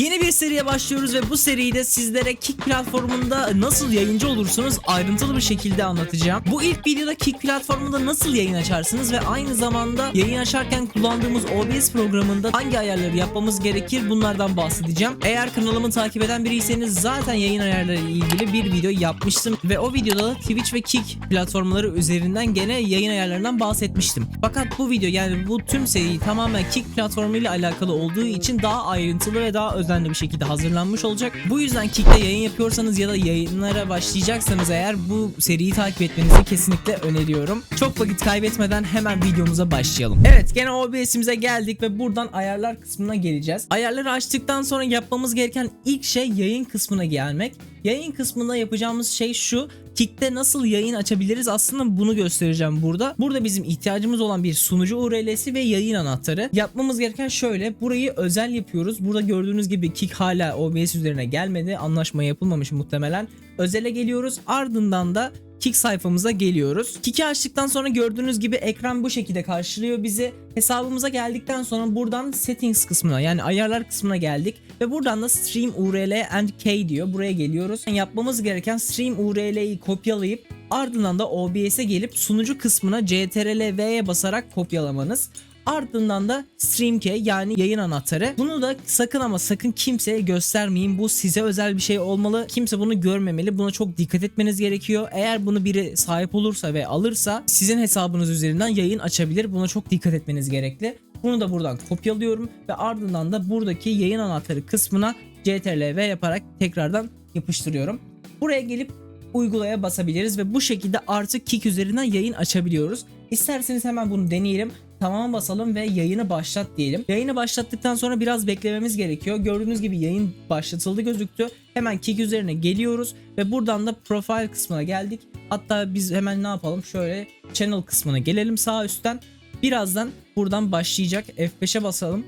Yeni bir seriye başlıyoruz ve bu seride sizlere Kick platformunda nasıl yayıncı olursunuz ayrıntılı bir şekilde anlatacağım. Bu ilk videoda Kick platformunda nasıl yayın açarsınız ve aynı zamanda yayın açarken kullandığımız OBS programında hangi ayarları yapmamız gerekir bunlardan bahsedeceğim. Eğer kanalımı takip eden biriyseniz zaten yayın ayarları ile ilgili bir video yapmıştım ve o videoda da Twitch ve Kick platformları üzerinden gene yayın ayarlarından bahsetmiştim. Fakat bu video yani bu tüm seri tamamen Kick platformu ile alakalı olduğu için daha ayrıntılı ve daha özenli bir şekilde hazırlanmış olacak. Bu yüzden Kick'te yayın yapıyorsanız ya da yayınlara başlayacaksanız eğer bu seriyi takip etmenizi kesinlikle öneriyorum. Çok vakit kaybetmeden hemen videomuza başlayalım. Evet gene OBS'imize geldik ve buradan ayarlar kısmına geleceğiz. Ayarları açtıktan sonra yapmamız gereken ilk şey yayın kısmına gelmek. Yayın kısmında yapacağımız şey şu. Kick'te nasıl yayın açabiliriz aslında bunu göstereceğim burada. Burada bizim ihtiyacımız olan bir sunucu URL'si ve yayın anahtarı. Yapmamız gereken şöyle. Burayı özel yapıyoruz. Burada gördüğünüz gibi Kick hala OBS üzerine gelmedi. Anlaşma yapılmamış muhtemelen. Özele geliyoruz. Ardından da Kick sayfamıza geliyoruz. Kick'i açtıktan sonra gördüğünüz gibi ekran bu şekilde karşılıyor bizi. Hesabımıza geldikten sonra buradan settings kısmına yani ayarlar kısmına geldik. Ve buradan da stream URL and key diyor. Buraya geliyoruz. Yani yapmamız gereken stream URL'yi kopyalayıp ardından da OBS'e gelip sunucu kısmına CTRL V'ye basarak kopyalamanız. Ardından da stream key yani yayın anahtarı. Bunu da sakın ama sakın kimseye göstermeyin. Bu size özel bir şey olmalı. Kimse bunu görmemeli. Buna çok dikkat etmeniz gerekiyor. Eğer bunu biri sahip olursa ve alırsa sizin hesabınız üzerinden yayın açabilir. Buna çok dikkat etmeniz gerekli. Bunu da buradan kopyalıyorum ve ardından da buradaki yayın anahtarı kısmına CTRL V yaparak tekrardan yapıştırıyorum. Buraya gelip uygulaya basabiliriz ve bu şekilde artık Kick üzerinden yayın açabiliyoruz. İsterseniz hemen bunu deneyelim. Tamam basalım ve yayını başlat diyelim. Yayını başlattıktan sonra biraz beklememiz gerekiyor. Gördüğünüz gibi yayın başlatıldı gözüktü. Hemen Kick üzerine geliyoruz ve buradan da profile kısmına geldik. Hatta biz hemen ne yapalım? Şöyle channel kısmına gelelim sağ üstten. Birazdan buradan başlayacak. F5'e basalım.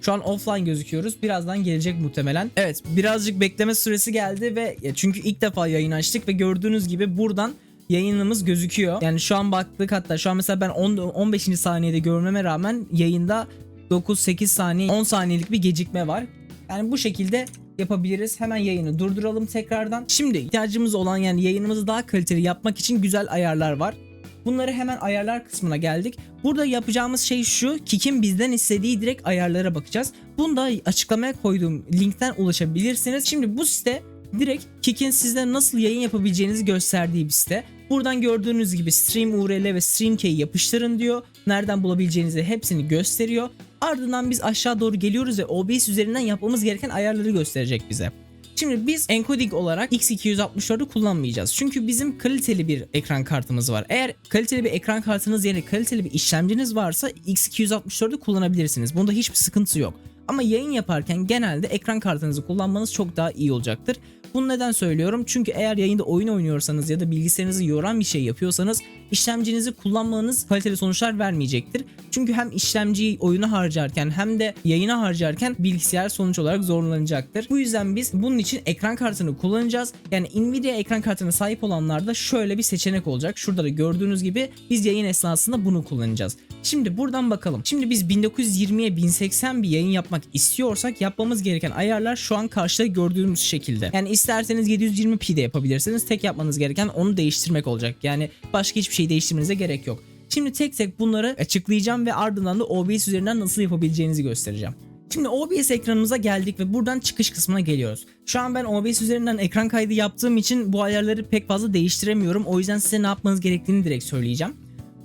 Şu an offline gözüküyoruz. Birazdan gelecek muhtemelen. Evet birazcık bekleme süresi geldi ve çünkü ilk defa yayın açtık ve gördüğünüz gibi buradan yayınımız gözüküyor. Yani şu an baktık hatta şu an mesela ben 10, 15. saniyede görmeme rağmen yayında 9-8 saniye 10 saniyelik bir gecikme var. Yani bu şekilde yapabiliriz. Hemen yayını durduralım tekrardan. Şimdi ihtiyacımız olan yani yayınımızı daha kaliteli yapmak için güzel ayarlar var. Bunları hemen ayarlar kısmına geldik. Burada yapacağımız şey şu. Kick'in bizden istediği direkt ayarlara bakacağız. Bunu da açıklamaya koyduğum linkten ulaşabilirsiniz. Şimdi bu site direkt Kick'in sizden nasıl yayın yapabileceğinizi gösterdiği bir site. Buradan gördüğünüz gibi stream URL ve stream key yapıştırın diyor. Nereden bulabileceğinizi hepsini gösteriyor. Ardından biz aşağı doğru geliyoruz ve OBS üzerinden yapmamız gereken ayarları gösterecek bize. Şimdi biz encoding olarak X264'ü kullanmayacağız. Çünkü bizim kaliteli bir ekran kartımız var. Eğer kaliteli bir ekran kartınız yerine kaliteli bir işlemciniz varsa X264'ü kullanabilirsiniz. Bunda hiçbir sıkıntı yok. Ama yayın yaparken genelde ekran kartınızı kullanmanız çok daha iyi olacaktır. Bunu neden söylüyorum? Çünkü eğer yayında oyun oynuyorsanız ya da bilgisayarınızı yoran bir şey yapıyorsanız işlemcinizi kullanmanız kaliteli sonuçlar vermeyecektir. Çünkü hem işlemciyi oyuna harcarken hem de yayına harcarken bilgisayar sonuç olarak zorlanacaktır. Bu yüzden biz bunun için ekran kartını kullanacağız. Yani Nvidia ekran kartına sahip olanlarda şöyle bir seçenek olacak. Şurada da gördüğünüz gibi biz yayın esnasında bunu kullanacağız. Şimdi buradan bakalım. Şimdi biz 1920'ye 1080 bir yayın yapmak istiyorsak yapmamız gereken ayarlar şu an karşıda gördüğümüz şekilde. Yani isterseniz 720p de yapabilirsiniz. Tek yapmanız gereken onu değiştirmek olacak. Yani başka hiçbir şey değiştirmenize gerek yok. Şimdi tek tek bunları açıklayacağım ve ardından da OBS üzerinden nasıl yapabileceğinizi göstereceğim. Şimdi OBS ekranımıza geldik ve buradan çıkış kısmına geliyoruz. Şu an ben OBS üzerinden ekran kaydı yaptığım için bu ayarları pek fazla değiştiremiyorum. O yüzden size ne yapmanız gerektiğini direkt söyleyeceğim.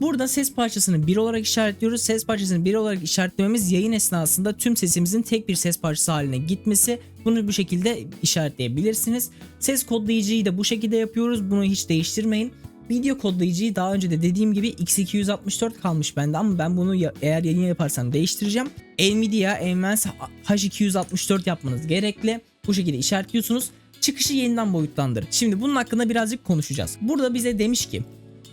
Burada ses parçasını 1 olarak işaretliyoruz. Ses parçasını 1 olarak işaretlememiz yayın esnasında tüm sesimizin tek bir ses parçası haline gitmesi. Bunu bu şekilde işaretleyebilirsiniz. Ses kodlayıcıyı da bu şekilde yapıyoruz. Bunu hiç değiştirmeyin. Video kodlayıcıyı daha önce de dediğim gibi X264 kalmış bende ama ben bunu ya- eğer yayın yaparsam değiştireceğim. Nvidia Advanced H264 yapmanız gerekli. Bu şekilde işaretliyorsunuz. Çıkışı yeniden boyutlandır. Şimdi bunun hakkında birazcık konuşacağız. Burada bize demiş ki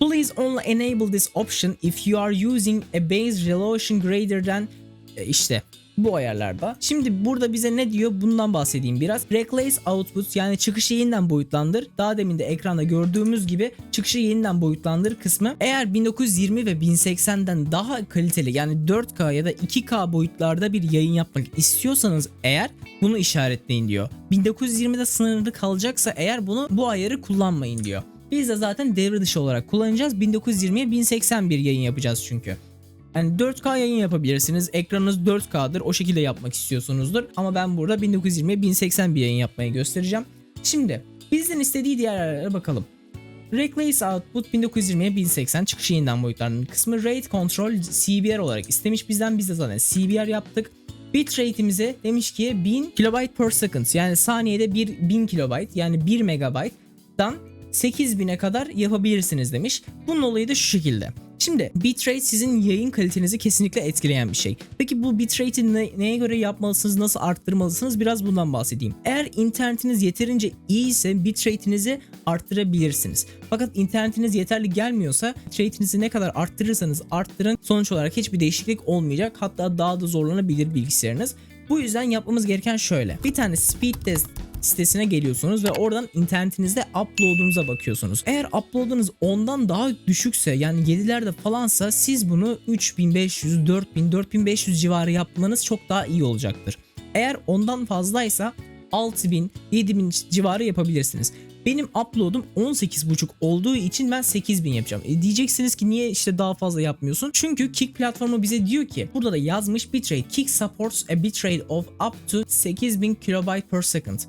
Please only enable this option if you are using a base resolution greater than e, işte bu ayarlarda. Şimdi burada bize ne diyor bundan bahsedeyim biraz. Replace output yani çıkışı yeniden boyutlandır. Daha demin de ekranda gördüğümüz gibi çıkışı yeniden boyutlandır kısmı. Eğer 1920 ve 1080'den daha kaliteli yani 4K ya da 2K boyutlarda bir yayın yapmak istiyorsanız eğer bunu işaretleyin diyor. 1920'de sınırlı kalacaksa eğer bunu bu ayarı kullanmayın diyor. Biz de zaten devre dışı olarak kullanacağız. 1920'ye 1081 yayın yapacağız çünkü. Yani 4K yayın yapabilirsiniz. Ekranınız 4K'dır. O şekilde yapmak istiyorsunuzdur. Ama ben burada 1920'ye 1081 yayın yapmayı göstereceğim. Şimdi bizden istediği diğer ayarlara bakalım. Reclace Output 1920'ye 1080 çıkış yeniden boyutlarının kısmı Rate Control CBR olarak istemiş bizden biz de zaten CBR yaptık. Bitrate'imize demiş ki 1000 kilobyte per second yani saniyede 1 1000 kilobyte yani 1 megabyte'dan 8000'e kadar yapabilirsiniz demiş. Bunun olayı da şu şekilde. Şimdi bitrate sizin yayın kalitenizi kesinlikle etkileyen bir şey. Peki bu bitrate'i ne- neye göre yapmalısınız, nasıl arttırmalısınız biraz bundan bahsedeyim. Eğer internetiniz yeterince iyi ise bitrate'inizi arttırabilirsiniz. Fakat internetiniz yeterli gelmiyorsa bitrate'inizi ne kadar arttırırsanız arttırın sonuç olarak hiçbir değişiklik olmayacak. Hatta daha da zorlanabilir bilgisayarınız. Bu yüzden yapmamız gereken şöyle. Bir tane speed test sitesine geliyorsunuz ve oradan internetinizde upload'unuza bakıyorsunuz. Eğer upload'unuz ondan daha düşükse yani 7'lerde falansa siz bunu 3500, 4000, 4500 civarı yapmanız çok daha iyi olacaktır. Eğer ondan fazlaysa 6000, 7000 civarı yapabilirsiniz. Benim upload'um 18.5 olduğu için ben 8000 yapacağım. E diyeceksiniz ki niye işte daha fazla yapmıyorsun? Çünkü Kick platformu bize diyor ki burada da yazmış bitrate Kick supports a bitrate of up to 8000 kilobyte per second.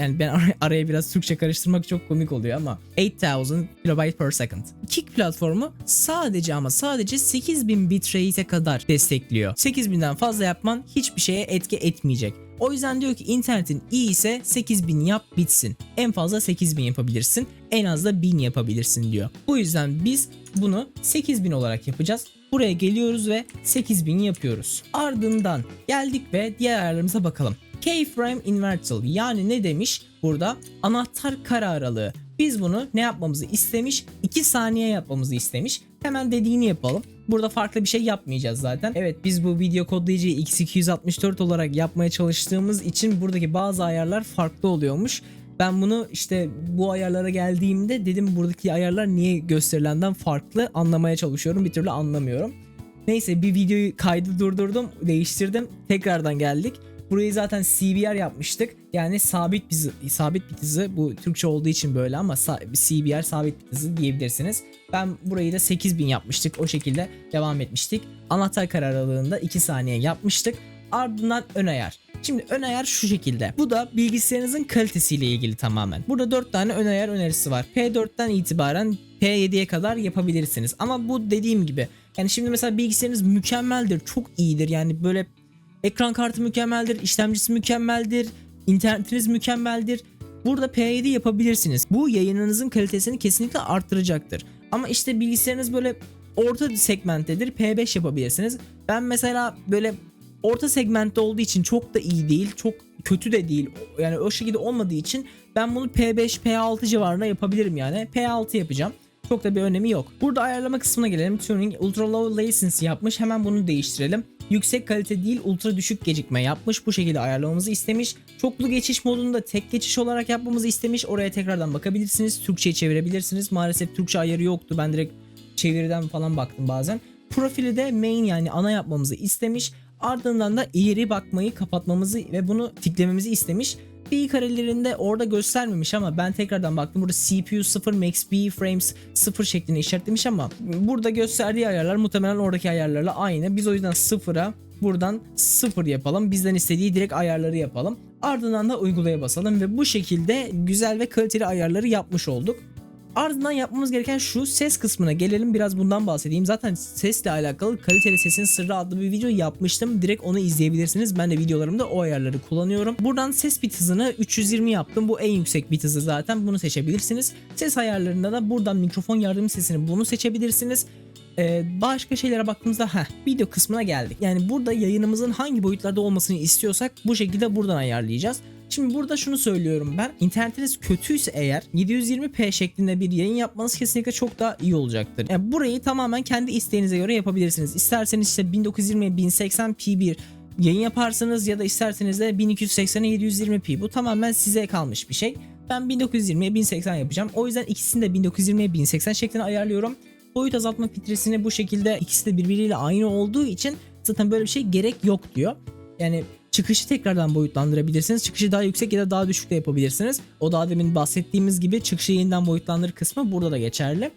Yani ben ar- araya biraz Türkçe karıştırmak çok komik oluyor ama 8000 kilobyte per second. Kick platformu sadece ama sadece 8000 bitrate'e kadar destekliyor. 8000'den fazla yapman hiçbir şeye etki etmeyecek. O yüzden diyor ki internetin iyi ise 8000 yap bitsin. En fazla 8000 yapabilirsin. En az da 1000 yapabilirsin diyor. Bu yüzden biz bunu 8000 olarak yapacağız. Buraya geliyoruz ve 8000 yapıyoruz. Ardından geldik ve diğer ayarlarımıza bakalım. Keyframe Invertible yani ne demiş burada? Anahtar kare aralığı. Biz bunu ne yapmamızı istemiş? 2 saniye yapmamızı istemiş. Hemen dediğini yapalım. Burada farklı bir şey yapmayacağız zaten. Evet biz bu video kodlayıcıyı x264 olarak yapmaya çalıştığımız için buradaki bazı ayarlar farklı oluyormuş. Ben bunu işte bu ayarlara geldiğimde dedim buradaki ayarlar niye gösterilenden farklı anlamaya çalışıyorum. Bir türlü anlamıyorum. Neyse bir videoyu kaydı durdurdum, değiştirdim. Tekrardan geldik. Burayı zaten CBR yapmıştık. Yani sabit bir sabit bir dizi. Bu Türkçe olduğu için böyle ama CBR sabit bir dizi diyebilirsiniz. Ben burayı da 8000 yapmıştık. O şekilde devam etmiştik. Anahtar kare aralığında 2 saniye yapmıştık. Ardından ön ayar. Şimdi ön ayar şu şekilde. Bu da bilgisayarınızın kalitesiyle ilgili tamamen. Burada 4 tane ön ayar önerisi var. P4'ten itibaren P7'ye kadar yapabilirsiniz. Ama bu dediğim gibi yani şimdi mesela bilgisayarınız mükemmeldir, çok iyidir. Yani böyle ekran kartı mükemmeldir, işlemcisi mükemmeldir, internetiniz mükemmeldir. Burada P7 yapabilirsiniz. Bu yayınınızın kalitesini kesinlikle arttıracaktır. Ama işte bilgisayarınız böyle orta segmenttedir. P5 yapabilirsiniz. Ben mesela böyle orta segmentte olduğu için çok da iyi değil, çok kötü de değil. Yani o şekilde olmadığı için ben bunu P5, P6 civarında yapabilirim yani. P6 yapacağım. Çok da bir önemi yok. Burada ayarlama kısmına gelelim. Tuning ultra low latency yapmış. Hemen bunu değiştirelim. Yüksek kalite değil ultra düşük gecikme yapmış. Bu şekilde ayarlamamızı istemiş. Çoklu geçiş modunda tek geçiş olarak yapmamızı istemiş. Oraya tekrardan bakabilirsiniz. Türkçe'ye çevirebilirsiniz. Maalesef Türkçe ayarı yoktu. Ben direkt çeviriden falan baktım bazen. Profili de main yani ana yapmamızı istemiş. Ardından da ileri bakmayı kapatmamızı ve bunu tiklememizi istemiş. Pi karelerinde orada göstermemiş ama ben tekrardan baktım. Burada CPU 0, max B frames 0 şeklinde işaretlemiş ama burada gösterdiği ayarlar muhtemelen oradaki ayarlarla aynı. Biz o yüzden 0'a buradan 0 yapalım. Bizden istediği direkt ayarları yapalım. Ardından da uygulaya basalım ve bu şekilde güzel ve kaliteli ayarları yapmış olduk. Ardından yapmamız gereken şu ses kısmına gelelim biraz bundan bahsedeyim. Zaten sesle alakalı kaliteli sesin sırrı adlı bir video yapmıştım. Direkt onu izleyebilirsiniz. Ben de videolarımda o ayarları kullanıyorum. Buradan ses bit hızını 320 yaptım. Bu en yüksek bit hızı zaten. Bunu seçebilirsiniz. Ses ayarlarında da buradan mikrofon yardım sesini bunu seçebilirsiniz. Ee, başka şeylere baktığımızda heh, video kısmına geldik. Yani burada yayınımızın hangi boyutlarda olmasını istiyorsak bu şekilde buradan ayarlayacağız. Şimdi burada şunu söylüyorum ben. İnternetiniz kötüyse eğer 720p şeklinde bir yayın yapmanız kesinlikle çok daha iyi olacaktır. Yani burayı tamamen kendi isteğinize göre yapabilirsiniz. İsterseniz işte 1920 1080p bir yayın yaparsınız ya da isterseniz de 1280'e 720p. Bu tamamen size kalmış bir şey. Ben 1920'ye 1080 yapacağım. O yüzden ikisini de 1920'ye 1080 şeklinde ayarlıyorum. Boyut azaltma filtresini bu şekilde ikisi de birbiriyle aynı olduğu için zaten böyle bir şey gerek yok diyor. Yani çıkışı tekrardan boyutlandırabilirsiniz. Çıkışı daha yüksek ya da daha düşük de yapabilirsiniz. O daha demin bahsettiğimiz gibi çıkışı yeniden boyutlandır kısmı burada da geçerli.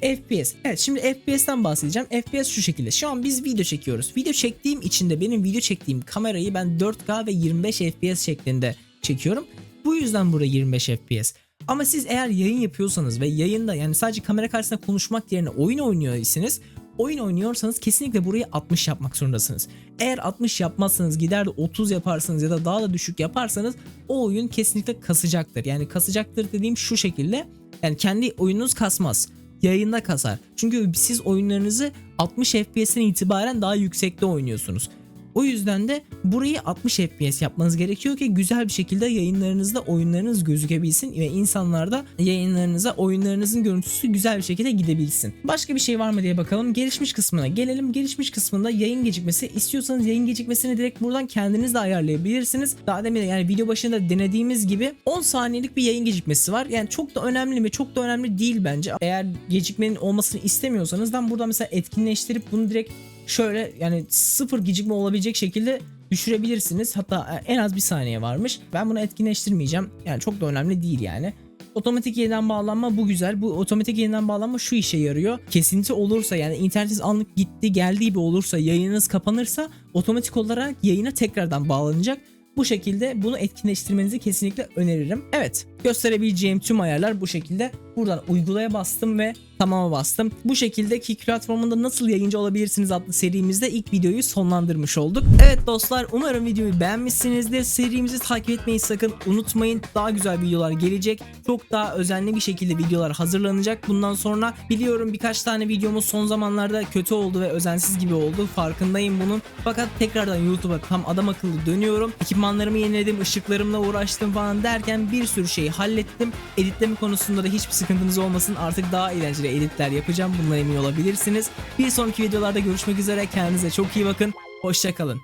FPS. Evet şimdi FPS'ten bahsedeceğim. FPS şu şekilde. Şu an biz video çekiyoruz. Video çektiğim için de benim video çektiğim kamerayı ben 4K ve 25 FPS şeklinde çekiyorum. Bu yüzden burada 25 FPS. Ama siz eğer yayın yapıyorsanız ve yayında yani sadece kamera karşısında konuşmak yerine oyun oynuyorsanız oyun oynuyorsanız kesinlikle burayı 60 yapmak zorundasınız. Eğer 60 yapmazsanız gider de 30 yaparsınız ya da daha da düşük yaparsanız o oyun kesinlikle kasacaktır. Yani kasacaktır dediğim şu şekilde yani kendi oyununuz kasmaz. Yayında kasar. Çünkü siz oyunlarınızı 60 FPS'ten itibaren daha yüksekte oynuyorsunuz. O yüzden de burayı 60 FPS yapmanız gerekiyor ki güzel bir şekilde yayınlarınızda oyunlarınız gözükebilsin ve insanlar da yayınlarınıza oyunlarınızın görüntüsü güzel bir şekilde gidebilsin. Başka bir şey var mı diye bakalım. Gelişmiş kısmına gelelim. Gelişmiş kısmında yayın gecikmesi istiyorsanız yayın gecikmesini direkt buradan kendiniz de ayarlayabilirsiniz. Daha demin yani video başında denediğimiz gibi 10 saniyelik bir yayın gecikmesi var. Yani çok da önemli mi? Çok da önemli değil bence. Eğer gecikmenin olmasını istemiyorsanız ben burada mesela etkinleştirip bunu direkt şöyle yani sıfır gecikme olabilecek şekilde düşürebilirsiniz. Hatta en az bir saniye varmış. Ben bunu etkinleştirmeyeceğim. Yani çok da önemli değil yani. Otomatik yeniden bağlanma bu güzel. Bu otomatik yeniden bağlanma şu işe yarıyor. Kesinti olursa yani internetiniz anlık gitti geldiği gibi olursa yayınınız kapanırsa otomatik olarak yayına tekrardan bağlanacak. Bu şekilde bunu etkinleştirmenizi kesinlikle öneririm. Evet gösterebileceğim tüm ayarlar bu şekilde. Buradan uygulaya bastım ve tamama bastım. Bu şekilde Kick platformunda nasıl yayıncı olabilirsiniz adlı serimizde ilk videoyu sonlandırmış olduk. Evet dostlar umarım videoyu beğenmişsinizdir. Serimizi takip etmeyi sakın unutmayın. Daha güzel videolar gelecek. Çok daha özenli bir şekilde videolar hazırlanacak. Bundan sonra biliyorum birkaç tane videomuz son zamanlarda kötü oldu ve özensiz gibi oldu. Farkındayım bunun. Fakat tekrardan YouTube'a tam adam akıllı dönüyorum. Ekipmanlarımı yeniledim, ışıklarımla uğraştım falan derken bir sürü şeyi hallettim. Editleme konusunda da hiçbir sıkıntınız olmasın. Artık daha eğlenceli editler yapacağım. Bundan emin olabilirsiniz. Bir sonraki videolarda görüşmek üzere. Kendinize çok iyi bakın. Hoşçakalın.